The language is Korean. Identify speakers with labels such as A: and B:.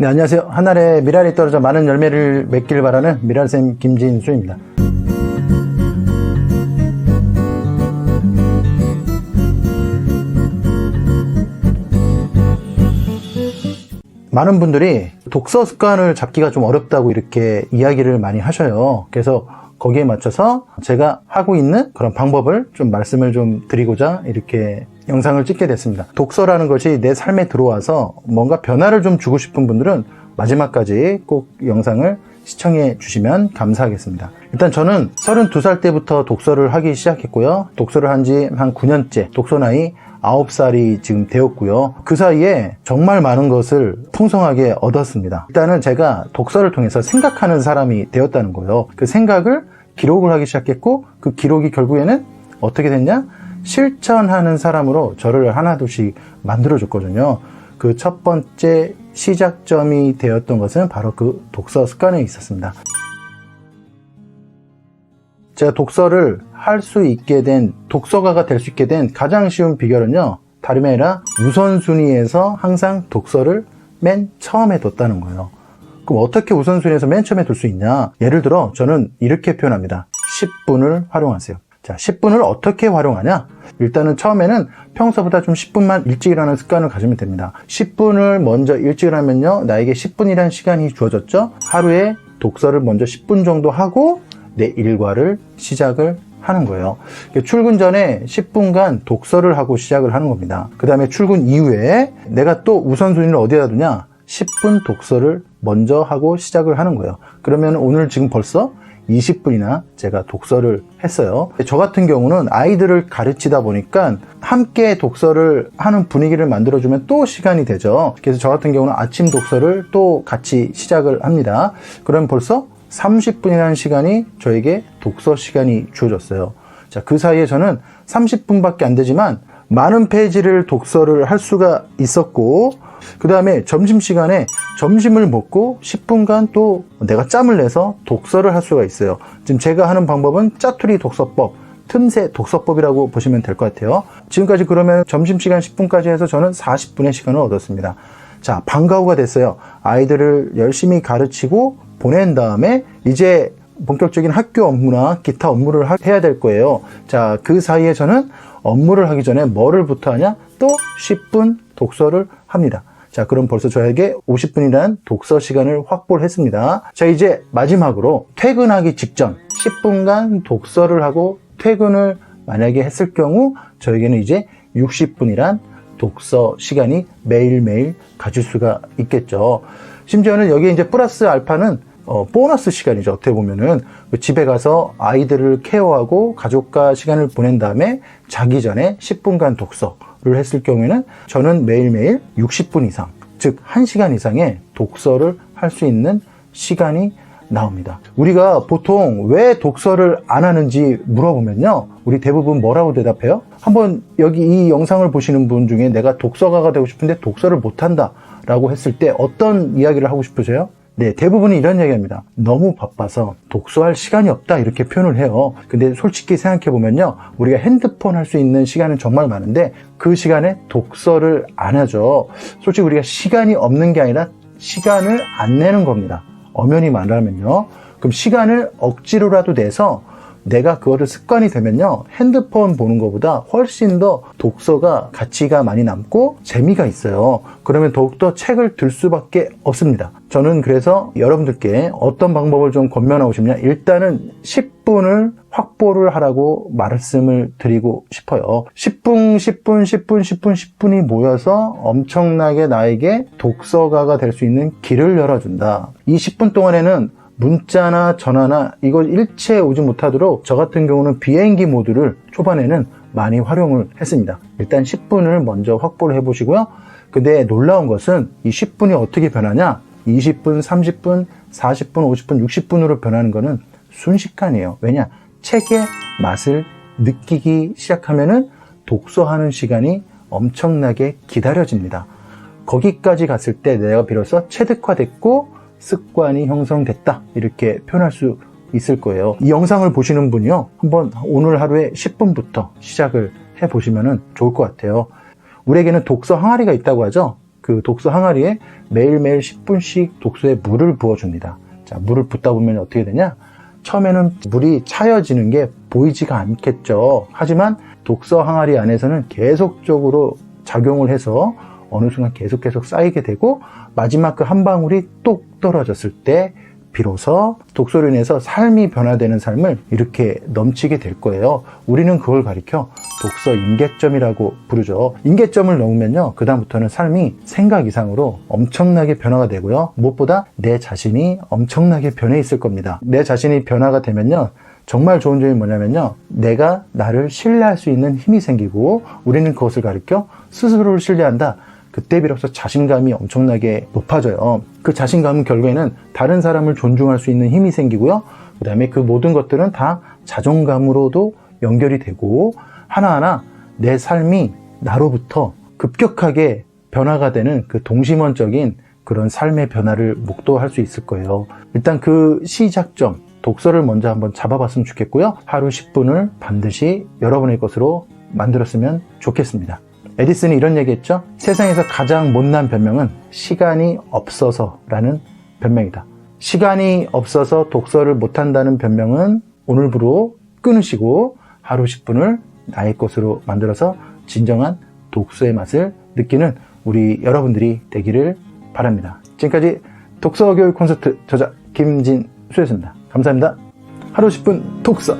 A: 네, 안녕하세요. 한 알에 미랄이 떨어져 많은 열매를 맺길 바라는 미랄쌤 김진수입니다. 많은 분들이 독서 습관을 잡기가 좀 어렵다고 이렇게 이야기를 많이 하셔요. 그래서 거기에 맞춰서 제가 하고 있는 그런 방법을 좀 말씀을 좀 드리고자 이렇게 영상을 찍게 됐습니다. 독서라는 것이 내 삶에 들어와서 뭔가 변화를 좀 주고 싶은 분들은 마지막까지 꼭 영상을 시청해 주시면 감사하겠습니다. 일단 저는 32살 때부터 독서를 하기 시작했고요. 독서를 한 지 한 9년째, 독서 나이 9살이 지금 되었고요. 그 사이에 정말 많은 것을 풍성하게 얻었습니다. 일단은 제가 독서를 통해서 생각하는 사람이 되었다는 거예요. 그 생각을 기록을 하기 시작했고 그 기록이 결국에는 어떻게 됐냐? 실천하는 사람으로 저를 하나둘씩 만들어줬거든요. 그 첫 번째 시작점이 되었던 것은 바로 그 독서 습관에 있었습니다. 제가 독서를 할 수 있게 된 독서가가 될 수 있게 된 가장 쉬운 비결은요 다름이 아니라 우선순위에서 항상 독서를 맨 처음에 뒀다는 거예요 그럼 어떻게 우선순위에서 맨 처음에 둘 수 있냐 예를 들어 저는 이렇게 표현합니다 10분을 활용하세요 자 10분을 어떻게 활용하냐 일단은 처음에는 평소보다 좀 10분만 일찍 일어나는 습관을 가지면 됩니다 10분을 먼저 일찍 일어나면요 나에게 10분이라는 시간이 주어졌죠 하루에 독서를 먼저 10분 정도 하고 내 일과를 시작을 하는 거예요. 출근 전에 10분간 독서를 하고 시작을 하는 겁니다. 그 다음에 출근 이후에 내가 또 우선순위를 어디다 두냐? 10분 독서를 먼저 하고 시작을 하는 거예요. 그러면 오늘 지금 벌써 20분이나 제가 독서를 했어요. 저 같은 경우는 아이들을 가르치다 보니까 함께 독서를 하는 분위기를 만들어주면 또 시간이 되죠. 그래서 저 같은 경우는 아침 독서를 또 같이 시작을 합니다. 그럼 벌써 30분이라는 시간이 저에게 독서 시간이 주어졌어요. 자, 그 사이에 저는 30분밖에 안 되지만 많은 페이지를 독서를 할 수가 있었고, 그 다음에 점심시간에 점심을 먹고 10분간 또 내가 짬을 내서 독서를 할 수가 있어요. 지금 제가 하는 방법은 짜투리 독서법, 틈새 독서법이라고 보시면 될 것 같아요. 지금까지 그러면 점심시간 10분까지 해서 저는 40분의 시간을 얻었습니다. 자, 방과 후가 됐어요. 아이들을 열심히 가르치고 보낸 다음에 이제 본격적인 학교 업무나 기타 업무를 해야 될 거예요. 자, 그 사이에 저는 업무를 하기 전에 뭐를부터 하냐? 또 10분 독서를 합니다. 자, 그럼 벌써 저에게 50분이라는 독서 시간을 확보를 했습니다. 자, 이제 마지막으로 퇴근하기 직전 10분간 독서를 하고 퇴근을 만약에 했을 경우 저에게는 이제 60분이란 독서 시간이 매일매일 가질 수가 있겠죠. 심지어는 여기에 이제 플러스 알파는 어, 보너스 시간이죠. 어떻게 보면은 그 집에 가서 아이들을 케어하고 가족과 시간을 보낸 다음에 자기 전에 10분간 독서 를 했을 경우에는 저는 매일매일 60분 이상, 즉 1시간 이상의 독서를 할 수 있는 시간이 나옵니다. 우리가 보통 왜 독서를 안 하는지 물어보면요. 우리 대부분 뭐라고 대답해요? 한번 여기 이 영상을 보시는 분 중에 내가 독서가가 되고 싶은데 독서를 못한다 라고 했을 때 어떤 이야기를 하고 싶으세요? 네, 대부분이 이런 얘기합니다. 너무 바빠서 독서할 시간이 없다 이렇게 표현을 해요. 근데 솔직히 생각해 보면요. 우리가 핸드폰 할 수 있는 시간은 정말 많은데 그 시간에 독서를 안 하죠. 솔직히 우리가 시간이 없는 게 아니라 시간을 안 내는 겁니다. 엄연히 말하면요. 그럼 시간을 억지로라도 내서 내가 그거를 습관이 되면요. 핸드폰 보는 것보다 훨씬 더 독서가 가치가 많이 남고 재미가 있어요. 그러면 더욱더 책을 들 수밖에 없습니다. 저는 그래서 여러분들께 어떤 방법을 좀 권면하고 싶냐. 일단은 10분을 확보를 하라고 말씀을 드리고 싶어요. 10분, 10분, 10분, 10분, 10분이 모여서 엄청나게 나에게 독서가가 될 수 있는 길을 열어준다. 이 10분 동안에는 문자나 전화나 이걸 일체 오지 못하도록 저 같은 경우는 비행기 모드를 초반에는 많이 활용을 했습니다. 일단 10분을 먼저 확보를 해 보시고요. 근데 놀라운 것은 이 10분이 어떻게 변하냐? 20분, 30분, 40분, 50분, 60분으로 변하는 것은 순식간이에요. 왜냐? 책의 맛을 느끼기 시작하면은 독서하는 시간이 엄청나게 기다려집니다. 거기까지 갔을 때 내가 비로소 체득화됐고 습관이 형성됐다 이렇게 표현할 수 있을 거예요 이 영상을 보시는 분이요 한번 오늘 하루에 10분부터 시작을 해 보시면 좋을 것 같아요 우리에게는 독서 항아리가 있다고 하죠 그 독서 항아리에 매일매일 10분씩 독서에 물을 부어줍니다. 자, 물을 붓다 보면 어떻게 되냐? 처음에는 물이 차여지는 게 보이지가 않겠죠. 하지만 독서 항아리 안에서는 계속적으로 작용을 해서 어느 순간 계속 계속 쌓이게 되고 마지막 그 한 방울이 뚝 떨어졌을 때 비로소 독서로 인해서 삶이 변화되는 삶을 이렇게 넘치게 될 거예요. 우리는 그걸 가리켜 독서 임계점이라고 부르죠. 임계점을 넘으면요. 그다음부터는 삶이 생각 이상으로 엄청나게 변화가 되고요. 무엇보다 내 자신이 엄청나게 변해 있을 겁니다. 내 자신이 변화가 되면요. 정말 좋은 점이 뭐냐면요. 내가 나를 신뢰할 수 있는 힘이 생기고 우리는 그것을 가리켜 스스로를 신뢰한다. 그때 비로소 자신감이 엄청나게 높아져요. 그 자신감은 결국에는 다른 사람을 존중할 수 있는 힘이 생기고요. 그 다음에 그 모든 것들은 다 자존감으로도 연결이 되고 하나하나 내 삶이 나로부터 급격하게 변화가 되는 그 동심원적인 그런 삶의 변화를 목도할 수 있을 거예요. 일단 그 시작점, 독서를 먼저 한번 잡아봤으면 좋겠고요. 하루 10분을 반드시 여러분의 것으로 만들었으면 좋겠습니다. 에디슨이 이런 얘기 했죠. 세상에서 가장 못난 변명은 시간이 없어서라는 변명이다. 시간이 없어서 독서를 못한다는 변명은 오늘부로 끊으시고 하루 10분을 나의 것으로 만들어서 진정한 독서의 맛을 느끼는 우리 여러분들이 되기를 바랍니다. 지금까지 독서 교육 콘서트 저자 김진수였습니다. 감사합니다. 하루 10분 독서